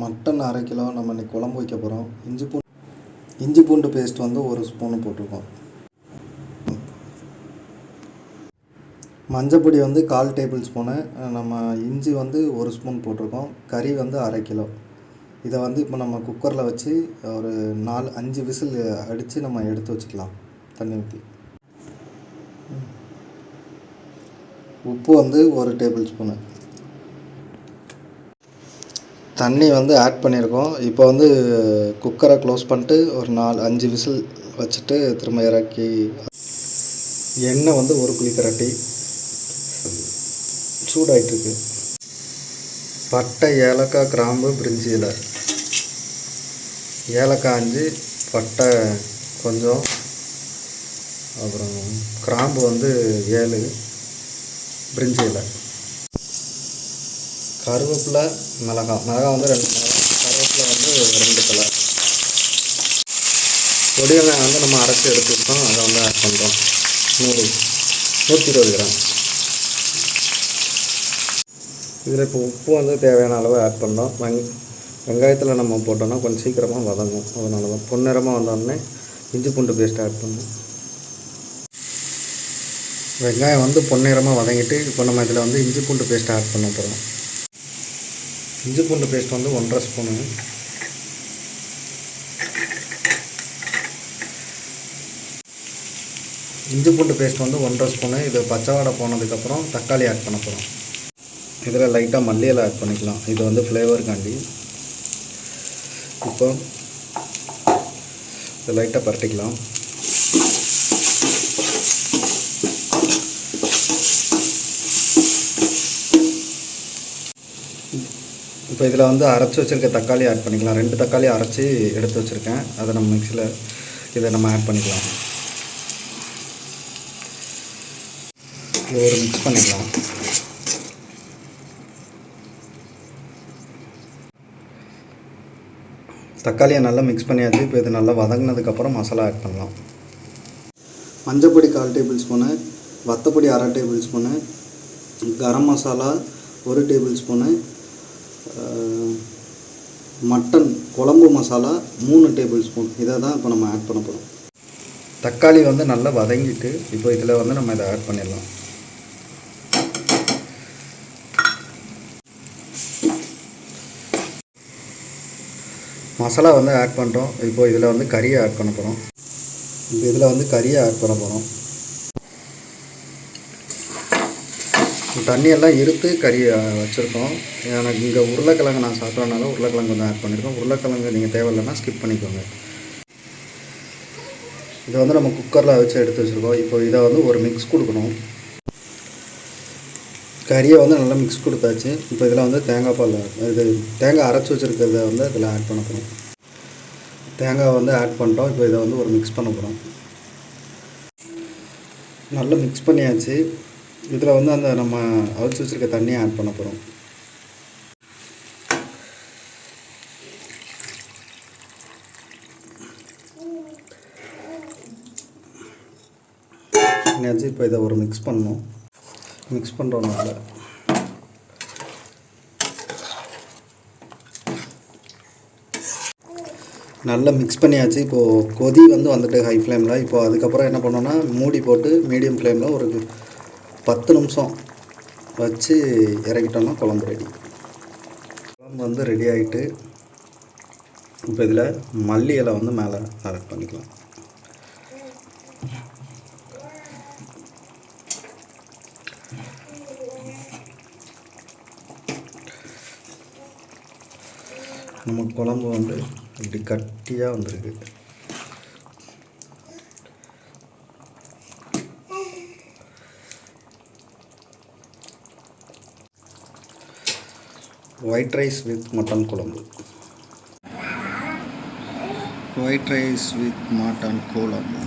Mutton அரை kilo நம்ம இன்றைக்கி குழம்பு வைக்க போகிறோம் இஞ்சி பூண்டு இஞ்சி பூண்டு பேஸ்ட் வந்து ஒரு ஸ்பூனு போட்டிருக்கோம். மஞ்சப்பொடி வந்து கால் டேபிள் ஸ்பூனு நம்ம இஞ்சி வந்து ஒரு ஸ்பூன் போட்டிருக்கோம். கறி வந்து அரை கிலோ. இதை வந்து இப்போ நம்ம குக்கரில் வச்சு ஒரு நாலு அஞ்சு விசில் அடித்து நம்ம எடுத்து வச்சுக்கலாம். தண்ணி ஊற்றி உப்பு வந்து ஒரு டேபிள் ஸ்பூனு தண்ணி வந்து ஆட் பண்ணியிருக்கோம் இப்போ வந்து குக்கரை க்ளோஸ் பண்ணிட்டு ஒரு நாலு அஞ்சு விசில் வச்சுட்டு திரும்ப இறக்கி எண்ணெய் வந்து ஒரு குழிக்கரட்டி சூடாயிட்டுருக்கு. பட்டை ஏலக்காய் கிராம்பு பிரிஞ்சி இலை. ஏலக்காய் அஞ்சு பட்டை கொஞ்சம். அப்புறம் கிராம்பு வந்து ஏழு பிரிஞ்சி இலை. கருவேப்பிலை மிளகாய் மிளகாய் வந்து ரெண்டு மிளகாய் கருவேப்பிலை வந்து ரெண்டு தலை பொடி வெங்காயம் வந்து நம்ம அரைச்சி எடுத்து அதை வந்து ஆட் பண்ணுறோம் நூறு நூற்றி இருபது கிராம். இதில் இப்போ உப்பு வந்து தேவையான அளவு ஆட் பண்ணோம். வெங் வெங்காயத்தில் நம்ம போட்டோம்னா கொஞ்சம் சீக்கிரமாக வதங்கும். அதனால தான். பொன்னிறமாக வந்தோடனே இஞ்சி பூண்டு பேஸ்ட் ஆட் பண்ணோம். வெங்காயம் வந்து பொன்னிறமாக வதங்கிட்டு இப்போ நம்ம இதில் வந்து இஞ்சி பூண்டு பேஸ்ட் ஆட் பண்ண போகிறோம் இஞ்சி பூண்டு பேஸ்ட் வந்து ஒன்றரை ஸ்பூனு இஞ்சி பூண்டு பேஸ்ட் வந்து ஒன்றரை ஸ்பூனு இது பச்சை வாடை போனதுக்கப்புறம் தக்காளி ஆட் பண்ண போகிறோம் இதில் லைட்டாக மல்லியில் ஆட் பண்ணிக்கலாம். இது வந்து ஃப்ளேவருக்காண்டி இப்போ இதை லைட்டாக பரட்டிக்கலாம். இப்போ இதில் வந்து அரைச்சி வச்சுருக்க தக்காளி ஆட் பண்ணிக்கலாம். ரெண்டு தக்காளி அரைச்சி எடுத்து வச்சுருக்கேன். அதை நம்ம மிக்சியில் இதை நம்ம ஆட் பண்ணிக்கலாம். ஒரு மிக்ஸ் பண்ணிக்கலாம். தக்காளியை நல்லா மிக்ஸ் பண்ணியாச்சு. இப்போ இது நல்லா வதங்கினதுக்கப்புறம் மசாலா ஆட் பண்ணலாம். மஞ்சப்பொடி கால் டேபிள் ஸ்பூனு வத்தப்பொடி அரை டேபிள் ஸ்பூனு கரம் மசாலா ஒரு டேபிள் ஸ்பூனு மட்டன் குழம்பு மசாலா மூணு டேபிள் ஸ்பூன் இதை தான் இப்போ நம்ம ஆட் பண்ண போகிறோம் தக்காளி வந்து நல்லா வதங்கிட்டு இப்போ இதில் வந்து நம்ம இதை ஆட் பண்ணிடலாம். மசாலா வந்து ஆட் பண்ணுறோம் இப்போ இதில் வந்து கறியை ஆட் பண்ண போகிறோம் இப்போ இதில் வந்து கறியை ஆட் பண்ண போகிறோம் தண்ணியெல்லாம் இருத்து கறி வச்சுருக்கோம். எனக்கு இங்கே உருளைக்கிழங்கு நான் சாப்பிட்றதுனால உருளைக்கிழங்கு வந்து ஆட் பண்ணியிருக்கோம் உருளைக்கிழங்கு நீங்கள் தேவையில்லைன்னா ஸ்கிப் பண்ணிக்கோங்க. இதை வந்து நம்ம குக்கரில் வச்சு எடுத்து வச்சுருக்கோம். இப்போ இதை வந்து ஒரு மிக்ஸ் கொடுக்கணும். கறியை வந்து நல்லா மிக்ஸ் கொடுத்தாச்சு. இப்போ இதில் வந்து தேங்காய் பால் இது தேங்காய் அரைச்சி வச்சுருக்கிறத வந்து இதில் ஆட் பண்ண போகிறோம் தேங்காய் வந்து ஆட் பண்ணிட்டோம். இப்போ இதை வந்து ஒரு மிக்ஸ் பண்ண போகிறோம் நல்லா மிக்ஸ் பண்ணியாச்சு. இதில் வந்து அந்த நம்ம அவிச்சு வச்சுருக்க தண்ணியை ஆட் பண்ண போகிறோம் பண்ணியாச்சு இப்போ இதை ஒரு மிக்ஸ் பண்ணணும். மிக்ஸ் பண்ணுறோம் நல்லா நல்லா மிக்ஸ் பண்ணியாச்சு. இப்போது கொதி வந்து வந்துட்டு ஹை ஃப்ளேமில் இப்போது அதுக்கப்புறம் என்ன பண்ணோன்னா மூடி போட்டு மீடியம் ஃப்ளேமில் ஒரு பத்து நிமிஷம் வச்சு இறக்கிட்டோம்னா குழம்பு ரெடி குழம்பு வந்து ரெடி ஆகிட்டு இப்போ இதில் மல்லி இலை வந்து மேலே ஆட் பண்ணிக்கலாம். நம்ம குழம்பு வந்து இப்படி கட்டியாக வந்திருக்கு. ஒயிட் ரைஸ் வித் மட்டன் குழம்பு. ஒயிட் ரைஸ் வித் மட்டன் குழம்பு.